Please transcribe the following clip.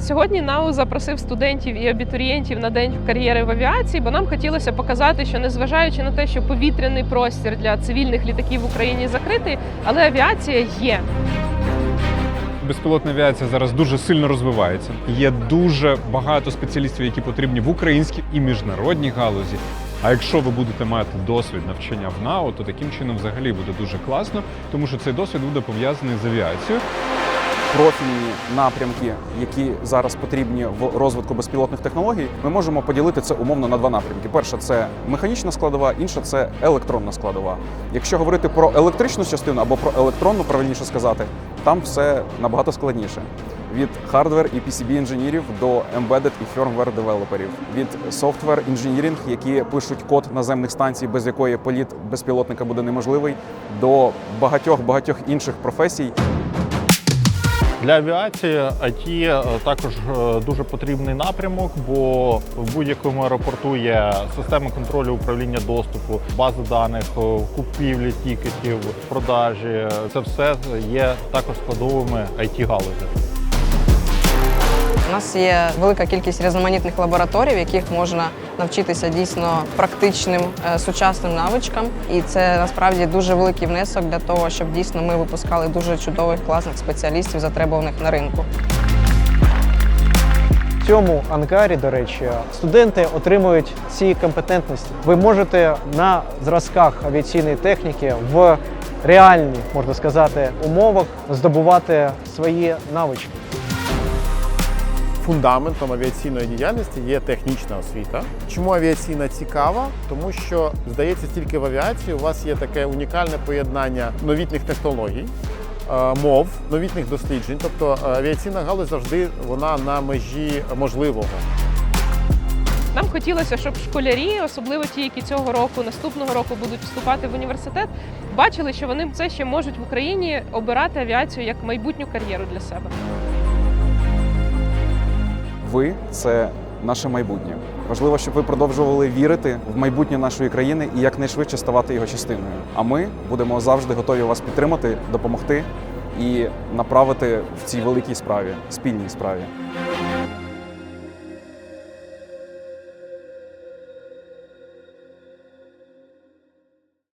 Сьогодні НАУ запросив студентів і абітурієнтів на день кар'єри в авіації, бо нам хотілося показати, що незважаючи на те, що повітряний простір для цивільних літаків в Україні закритий, але авіація є. Безпілотна авіація зараз дуже сильно розвивається. Є дуже багато спеціалістів, які потрібні в українській і міжнародній галузі. А якщо ви будете мати досвід навчання в НАО, то таким чином взагалі буде дуже класно, тому що цей досвід буде пов'язаний з авіацією. Профільні напрямки, які зараз потрібні в розвитку безпілотних технологій, ми можемо поділити це умовно на два напрямки. Перша це механічна складова, інша це електронна складова. Якщо говорити про електричну частину або про електронну, правильніше сказати, там все набагато складніше. Від хардвер і PCB інженірів до embedded і firmware девелоперів, від software інженірінг, які пишуть код наземних станцій, без якої політ безпілотника буде неможливий, до багатьох багатьох інших професій, Для авіації IT е, також е, дуже потрібний напрямок, бо в будь-якому аеропорту є система контролю управління доступу, бази даних, е, купівлі тікетів, продажі. Це все є також складовими it галузі. У нас є велика кількість різноманітних лабораторій, в яких можна навчитися дійсно практичним е, сучасним навичкам. І це насправді дуже великий внесок для того, щоб дійсно ми випускали дуже чудових класних спеціалістів, затребуваних на ринку. В цьому ангарі, до речі, студенти отримують ці компетентності. Ви можете на зразках авіаційної техніки в реальних, можна сказати, умовах здобувати свої навички. Фундаментом авіаційної діяльності є технічна освіта. Чому авіаційна цікава? Тому що здається, тільки в авіації у вас є таке унікальне поєднання новітніх технологій, е, мов, новітніх досліджень. Тобто е, авіаційна галузь завжди вона на межі можливого. Нам хотілося, щоб школярі, особливо ті, які цього року, наступного року будуть вступати в університет, бачили, що вони це ще можуть в Україні обирати авіацію як майбутню кар'єру для себе. Ви це наше майбутнє. Важливо, щоб ви продовжували вірити в майбутнє нашої країни і якнайшвидше ставати його частиною. А ми будемо завжди готові вас підтримати, допомогти і направити в цій великій справі, спільній справі.